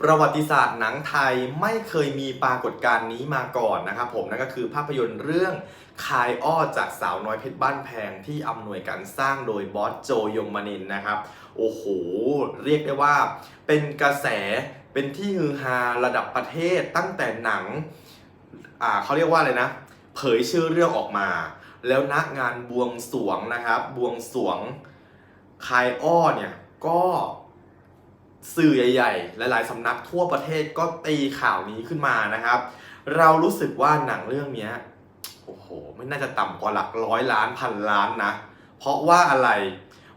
ประวัติศาสตร์หนังไทยไม่เคยมีปรากฏการณ์นี้มาก่อนนะครับผมนั่นก็คือภาพยนตร์เรื่องคายอ้อจากสาวน้อยเพชรบ้านแพงที่อำนวยการสร้างโดยบอสโจยงมนินนะครับ โอ้โห เรียกได้ว่าเป็นกระแสเป็นที่ฮือฮาระดับประเทศตั้งแต่หนังอ่าเขาเรียกว่าอะไรนะ เผยชื่อเรื่องออกมา แล้วณงานบวงสวงนะครับ บวงสวงคายอ้อเนี่ยก็ สื่อใหญ่ๆ หลายๆสำนักทั่วประเทศก็ตีข่าวนี้ขึ้นมานะครับ เรารู้สึกว่าหนังเรื่องนี้โอ้โห ไม่น่าจะต่ำกว่าหลักร้อยล้านพันล้านนะ เพราะว่าอะไร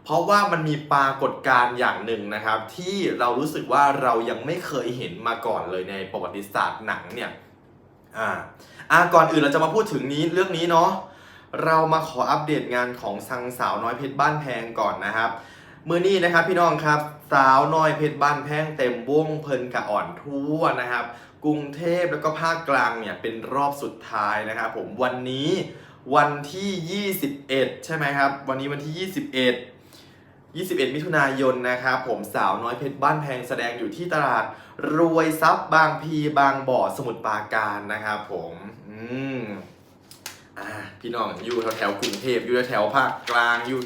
เพราะว่ามันมีปรากฏการณ์อย่างหนึ่งนะครับ ที่เรารู้สึกว่าเรายังไม่เคยเห็นมาก่อนเลยในประวัติศาสตร์หนังเนี่ยอ่าอ่าก่อนอื่นเราจะมาพูดถึงนี้เรื่องนี้เนาะเรามาขออัปเดตงานของสังสาวน้อยเพชรบ้านแพงก่อนนะครับ มือนี้นะครับพี่น้องครับ สาวน้อยเพชรบ้านแพงเต็มวงเพลินกะอ่อนทั่วนะครับ กรุงเทพแล้วก็ภาคกลางเนี่ยเป็นรอบสุดท้ายนะครับผมวันนี้วันที่ 21 ใช่ไหมครับ วันนี้วันที่ 21 21 มิถุนายนนะครับผมสาวน้อยเพชรบ้านแพงแสดงอยู่ที่ตลาด รวยทรัพย์บางพีบางบ่อสมุทรปราการนะครับผมอืมอ่าพี่น้องอยู่แถวแถวกรุงเทพอยู่แถวๆภาคกลางอยู่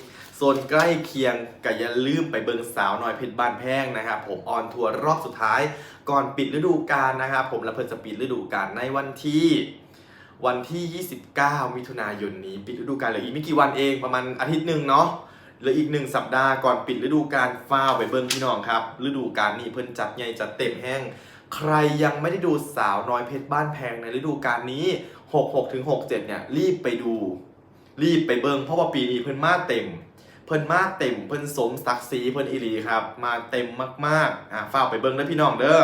นใกล้เคียงก็อย่าลืมไปเบิงสาวน้อยเพชรบ้านแพงนะครับผมออนทัวร์รอบสุดท้ายก่อนปิดฤดูกาลนะครับผมและเพิ่นจะปิดฤดูกาลในวันที่วันที่ 29 มิถุนายนนี้ปิดฤดูกาลเหลืออีกไม่กี่วันเองประมาณอาทิตย์หนึ่งเนาะเหลืออีกหนึ่งสัปดาห์ก่อนปิดฤดูกาลฟ้าวไปเบิ้งพี่น้องครับ ฤดูกาลนี้เพิ่นจัดใหญ่จัดเต็มแห้ง ใครยังไม่ได้ดูสาวน้อยเพชรบ้านแพงในฤดูกาลนี้ 66ถึง67 เนี่ยรีบไปดู รีบไปเบิ้งเพราะว่าปีนี้เพิ่นมาเต็ม เพิ่นมากเต็มเพิ่นสมศักดิ์ศรีเพิ่นอีหลีครับ มาเต็มมากๆอะฝากไปเบิ้งนะพี่น้องเด้อ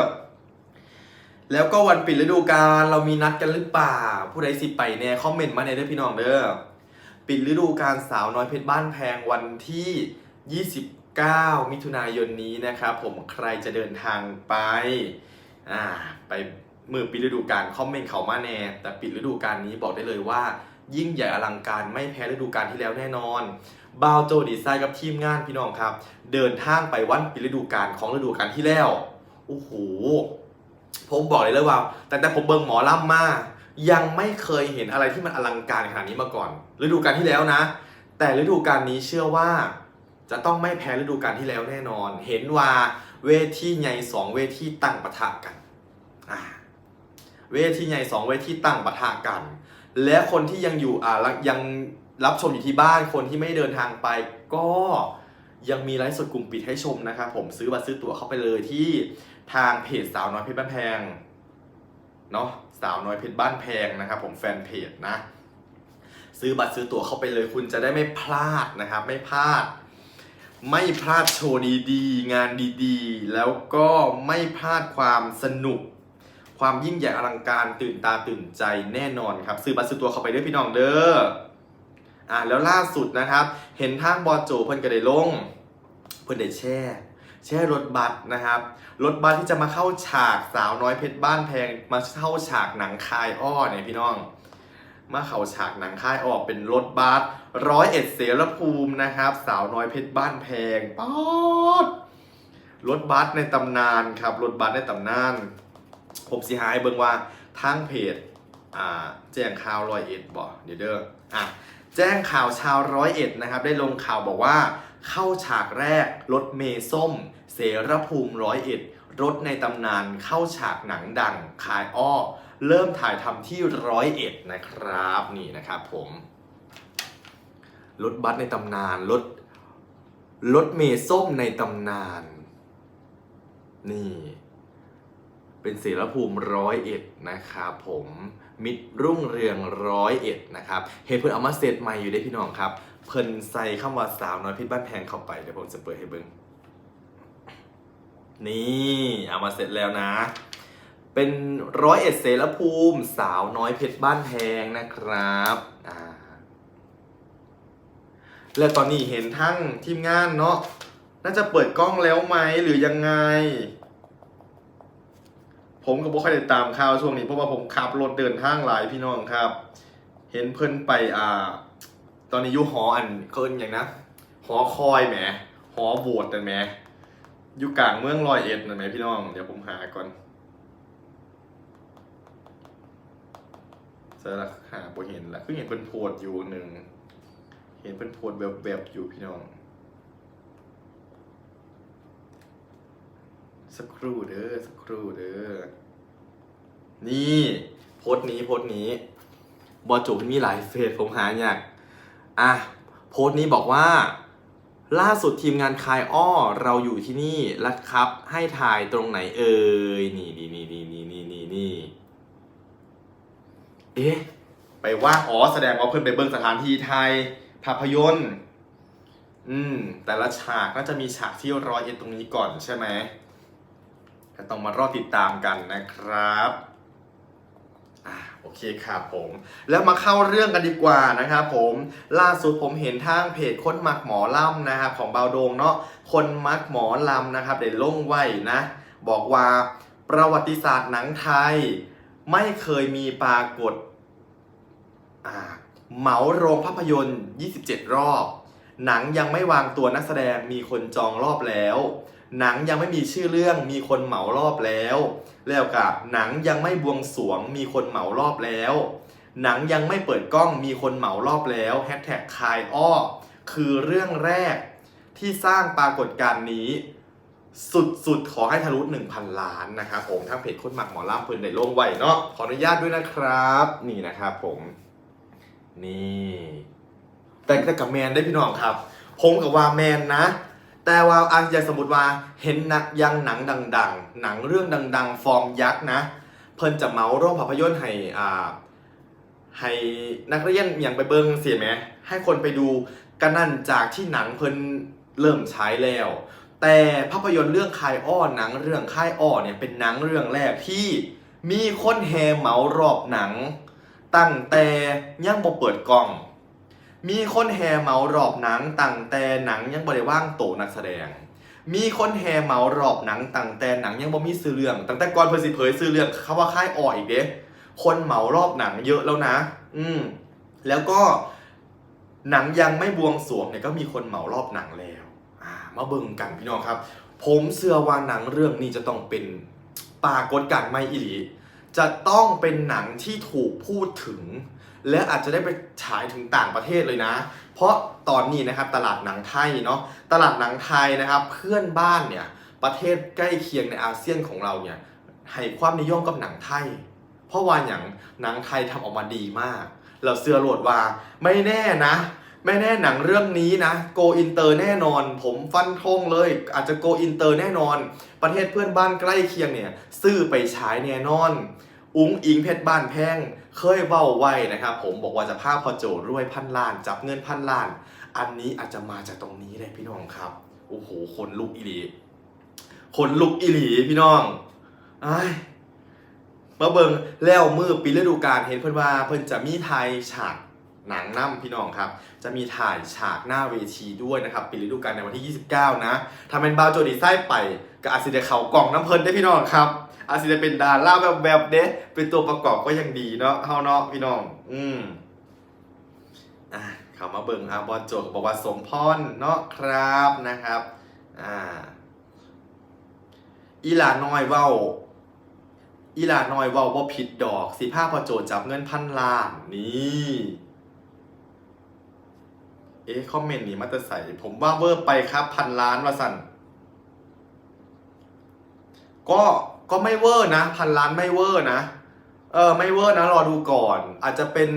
แล้วก็วันปิดฤดูกาลเรามีนัดกันหรือเปล่า ผู้ใดสิไปแน่คอมเมนต์มาในเด้อพี่น้องเด้อปิดฤดูกาลสาวน้อยเพชรบ้านแพงวันที่ 29 มิถุนายนนี้นะครับ ผมใครจะเดินทางไปอ่าไปมือปิดฤดูกาลคอมเมนต์เขามาแน่ แต่ปิดฤดูกาลนี้บอกได้เลยว่า ยิ่งใหญ่อลังการไม่แพ้ฤดูกาลที่แล้วแน่นอน บาวโจดีไซน์กับทีมงานพี่น้องครับ เดินทางไปวันปิฤดูกาลของฤดูกาลที่แล้วโอ้โหผมบอกเลยเลยว่า แต่แต่ผมเบิงหมอล่ำมายังไม่เคยเห็นอะไรที่มันอลังการขนาดนี้มาก่อน ฤดูกาลที่แล้วนะ แต่ฤดูกาลนี้เชื่อว่า จะต้องไม่แพ้ฤดูกาลที่แล้วแน่นอน เห็นว่าเวทีใหญ่สองเวทีตั้งปะทะกันเวทีใหญ่สองเวทีตั้งปะทะกัน และคนที่ยังอยู่อ่ายัง รับชมอยู่ที่บ้านคนที่ไม่เดินทางไป ก็ยังมีไลฟ์สดกลุ่มปิดให้ชมนะครับผมซื้อบัตรซื้อตั๋วเข้าไปเลยที่ทางเพจสาวน้อยเพชรบ้านแพงเนาะสาวน้อยเพชรบ้านแพงนะครับผมแฟนเพจนะ ซื้อบัตรซื้อตั๋วเข้าไปเลย คุณจะได้ไม่พลาดนะครับไม่พลาด ไม่พลาดโชว์ดีๆงานดีๆ แล้วก็ไม่พลาดความสนุก ความยิ่งใหญ่อลังการตื่นตาตื่นใจแน่นอนครับ ซื้อบัตรซื้อตั๋วเข้าไปด้วยพี่น้องเด้อ อ่าแล้วล่าสุดนะครับ เห็นทางบอโจเพิ่นก็ได้ลง เพิ่นได้แช่แช่รถบัสนะครับรถบัสที่จะมาเข้าฉากสาวน้อยเพชรบ้านแพงมาเข้าฉากหนังคายอ้อเนี่ยพี่น้อง มาเข้าฉากหนังค่ายออกเป็นรถบัสร้อยเอ็ดเสรภูมินะครับ สาวน้อยเพชรบ้านแพงป๊อดรถบัสในตำนานครับรถบัสในตำนาน ผมสิหายเบิ่งว่าทางเพจอ่าแจ้งข่าวร้อยเอ็ดบอเดี๋ยวเด้ออะ แจ้งข่าวชาวร้อยเอ็ดนะครับ ได้ลงข่าวบอกว่า เข้าฉากแรกรถเมส้ม เสรภูมิร้อยเอ็ดรถในตำนานเข้าฉากหนังดังคายอ้อ เริ่มถ่ายทำที่ร้อยเอ็ดนะครับนี่นะครับผมรถบัสในตำนานรถรถเมส้มในตำนาน นี่ เป็นเสรภูมิร้อยเอ็ดนะครับผมมิตรรุ่งเรืองร้อยเอ็ดนะครับเห็นเพิ่นเอามาเซตใหม่อยู่ได้พี่น้องครับ เพิ่นใส่คำว่าสาวน้อยพิษบ้านแพงเข้าไปเดี๋ยวผมจะเปิดให้เบิ่งนี่เอามาเสร็จแล้วนะ เป็นร้อยเอ็ดเสรภูมิ สาวน้อยเพชรบ้านแพงนะครับอ่าและตอนนี้เห็นทั้งทีมงานเนาะน่าจะเปิดกล้องแล้วไหมหรือยังไง ผมก็บ่ค่อยได้ตามข่าวช่วงนี้เพราะว่าผมขับรถเดินทางหลายพี่น้องครับ เห็นเพิ่นไปอ่า ตอนนี้อยู่หออันเคินอย่างนะหอคอยแหมหอโหวตแต่แหมอยู่กลางเมืองลอยเอ็ดนะไหมพี่น้อง เดี๋ยวผมหาก่อนเจอละหาบ่เห็นละคือเห็นเป็นโพดอยู่หนึ่งเห็นเป็นโพดแบบแบบอยู่พี่น้อง สักครู่เด้อสักครู่เด้อนี่โพสต์นี้โพสต์นี้บอจุมีหลายเฟซผมหาอยากอะโพสต์นี้บอกว่า ล่าสุดทีมงานคายอ้อเราอยู่ที่นี่แล้วครับ ให้ถ่ายตรงไหนเอ่ยนี่นี่นี่นี่นี่นี่นี่นี่เอ๊ะไปว่าอ๋อแสดงว่าเพื่อนไปเบิ่งสถานที่ไทยภาพยนตร์ อืม แต่ละฉากก็จะมีฉากที่ร้อยเอ็ดตรงนี้ก่อนใช่ไหม ก็ต้องมารอติดตามกันนะครับอะโอเคครับผม แล้วมาเข้าเรื่องกันดีกว่านะครับผมล่าสุดผมเห็นทางเพจคนมักหมอลำนะครับของเบาโดงเนาะคนมักหมอลำนะครับเด่นลงไว้นะ บอกว่าประวัติศาสตร์หนังไทย ไม่เคยมีปรากฏเหมาโรงภาพยนตร์ 27 รอบ หนังยังไม่วางตัวนักแสดงมีคนจองรอบแล้ว หนังยังไม่มีชื่อเรื่องมีคนเหมารอบแล้ว แล้วกับหนังยังไม่บวงสรวงมีคนเหมารอบแล้ว หนังยังไม่เปิดกล้องมีคนเหมารอบแล้วแฮชแท็กคายอ้อคือเรื่องแรกที่สร้างปรากฏการณ์นี้ สุดๆ ขอให้ทะลุ 1,000 ล้านนะครับผมทางเพจคนหมักหมอล่ำเพิ่นได้ลงไว้เนาะขออนุญาตด้วยนะครับ นี่นะครับผม นี่ แต่แต่กับแมนได้พี่น้องครับ ผมกับว่าแมนนะ แต่ว่าอันอย่างสมมติว่าเห็นนักยังหนังดัง ๆ หนังเรื่องดัง ๆ ฟอร์มยักษ์นะ เพิ่นจะเมาโรงภาพยนตร์ให้อ่าให้นักเรียนอย่างไปเบิ่งเสียไหมให้คนไปดูกันนั่นจากที่หนังเพิ่นเริ่มฉายแล้ว แต่ภาพยนตร์เรื่องคายอ้อหนังเรื่องคายอ้อเนี่ยเป็นหนังเรื่องแรกที่มีคนแห่เหมารอบหนัง ตั้งแต่ยังบ่เปิดกล้อง มีคนแห่เหมารอบหนังตั้งแต่หนังยังบ่ได้ว่างโตนักแสดง มีคนแห่เหมารอบหนังตั้งแต่หนังยังบ่มีซื้อเรื่องตั้งแต่ก่อนเพิ่นสิเผยซื้อเรื่องเขาว่าค่ายอ่ออีกเด้คนเหมารอบหนังเยอะแล้วนะ อืมแล้วก็หนังยังไม่บวงสรวงเนี่ยก็มีคนเหมารอบหนังแล้วอ่ามาเบิ่งกันพี่น้องครับ ผมเชื่อว่าหนังเรื่องนี้จะต้องเป็นปรากฏการณ์ไม่อีหลีจะต้องเป็นหนังที่ถูกพูดถึง และอาจจะได้ไปฉายถึงต่างประเทศเลยนะ เพราะตอนนี้นะครับตลาดหนังไทยเนาะตลาดหนังไทยนะครับเพื่อนบ้านเนี่ยประเทศใกล้เคียงในอาเซียนของเราเนี่ยให้ความนิยมกับหนังไทย เพราะว่าอย่างหนังไทยทำออกมาดีมาก เราเสือโหลดว่าไม่แน่นะ ไม่แน่หนังเรื่องนี้นะโกอินเตอร์แน่นอน ผมฟันธงเลย อาจจะโกอินเตอร์แน่นอน ประเทศเพื่อนบ้านใกล้เคียงเนี่ยซื้อไปฉายแน่นอน อุ้งอิงเพชรบ้านแพงเคยเบ้าไว้นะครับ ผมบอกว่าจะพาพอโจรวยพันล้าน จับเงินพันล้าน อันนี้อาจจะมาจากตรงนี้เลยพี่น้องครับโอ้โหคนลุกอีหลีคนลุกอีหลีพี่น้องไอ้มาเบิงแล้วมือปีฤดูกาลเห็นเพิ่อนว่าเพิ่อนจะมีถ่ายฉากหนังน้ำพี่น้องครับ จะมีถ่ายฉากหน้าเวทีด้วยนะครับปีฤดูกาลในวันที่ 29 นะทำเป็นบาวโจดีไซน์ไป กับอาซิเดเขากล่องน้ำเพลินได้พี่น้องครับ อาจจะเป็นดาราแบบแบบเด้เป็นตัวประกอบก็ยังดีเนาะเฮาเนาะพี่น้อง อืมอะเขามาเบิ่งอาบอลโจกบอกว่าสมพรเนาะครับนะครับอ่าอีลาน้อยเว้าอีลาน้อยเว้าว่าผิดดอกสิผ้าพอโจจับเงินพันล้านนี่เอ๊ะคอมเมนต์นี้มาจะใส่ผมว่าเวอร์ไปครับพันล้านว่าสั่น ก็ก็ไม่เวอร์นะพันล้านไม่เวอร์นะ เออไม่เวอร์นะรอดูก่อน อาจจะเป็น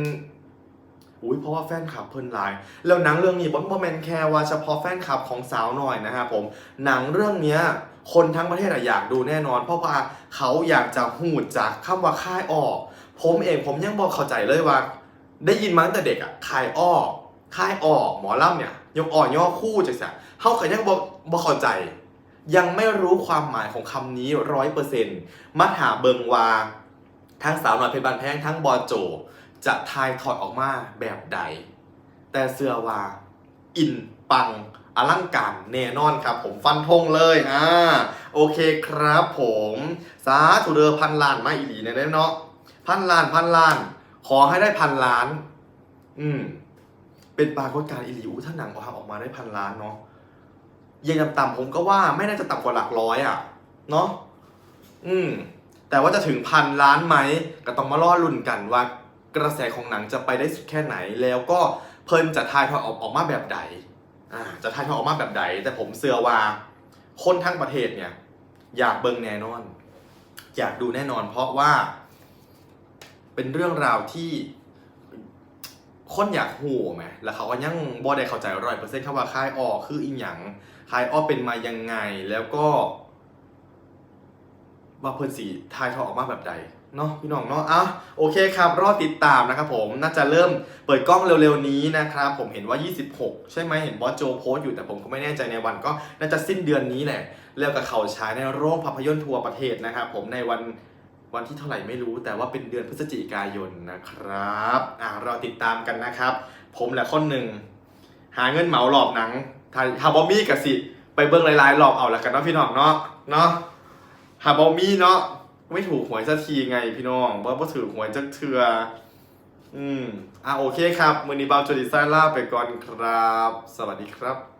อุ้ยเพราะว่าแฟนคลับเพิ่นไลน์แล้วหนังเรื่องนี้บอมบอแมนแค่ว่าเฉพาะแฟนคลับของสาวหน่อยนะครับผมหนังเรื่องเนี้ยคนทั้งประเทศอะอยากดูแน่นอน เพราะว่าเขาอยากจะหูดจากคำว่าค่ายออก ผมเองผมยังบอกเข้าใจเลยว่า ได้ยินมาตั้งแต่เด็กอะค่ายอ้อค่ายออกหมอลำเนี่ยยกอ่อนย่อคู่จังสะเขาก็ยังบอกบอกเข้าใจ ยังไม่รู้ความหมายของคำนี้ร้อยเปอร์เซ็นต์มาถาเบิงว่าทั้งสาวหน่อยเพชรบานแพงทั้งบอโจ จะทายถอดออกมาแบบใด แต่เสื้อว่าอินปังอลังการแน่นอนครับ ผมฟันธงเลยอ่าโอเคครับผมสาธุเดอพันล้านมาอีหลีเนี่ยเนาะพันล้านพันล้าน ขอให้ได้พันล้าน อืมเป็นปรากฏการณ์อีหลีอู้ถ้าหนังออกมาได้พันล้านเนาะ ยังต่ำๆผมก็ว่าไม่น่าจะต่ำกว่าหลักร้อยอะ เนาะอืม แต่ว่าจะถึงพันล้านไหมก็ต้องมาล่อลุ่นกันว่ากระแสของหนังจะไปได้สุดแค่ไหน แล้วก็เพิ่นจะทายทอดออกออกมาแบบใดอ่าจะทายทอดออกมาแบบใดแต่ผมเชื่อว่า คนทั้งประเทศเนี่ย อยากเบิ่งแน่นอน อยากดูแน่นอน เพราะว่า เป็นเรื่องราวที่คนอยากหูไหม แล้วเขาก็ยังบ่ได้เข้าใจร้อยเปอร์เซ็นต์ครับว่าค่ายออกคืออีหยัง ค่ายออเป็นมายังไงแล้วก็ว่าเพิ่นสีทายทอออกมาแบบใดเนาะพี่น้องเนาะอะโอเคครับ รอติดตามนะครับผมน่าจะเริ่มเปิดกล้องเร็วๆนี้นะครับ ผมเห็นว่า 26 ใช่ไหมเห็นบอสโจโพสต์อยู่แต่ผมก็ไม่แน่ใจในวันก็น่าจะสิ้นเดือนนี้แหละแล้วกับเขาฉายในโรงภาพยนตร์ทั่วประเทศนะครับผมในวันวันที่เท่าไหร่ไม่รู้แต่ว่าเป็นเดือนพฤศจิกายนนะครับอ่ารอติดตามกันนะครับ ผมแหละคนหนึ่งหาเงินเหมาหลอบหนัง ถ้าถ้าบอมี่กับสิ ไปเบิ้งหลายๆหลอบเอาละกันเนาะพี่น้องเนาะเนาะหาบอมี่เนาะไม่ถูกหวยสักทีไงพี่น้องเพราะว่าถือหวยจักเทืออืมอะโอเคครับ มือนี้เบาจดิซ่าล่าไปก่อนครับ สวัสดีครับ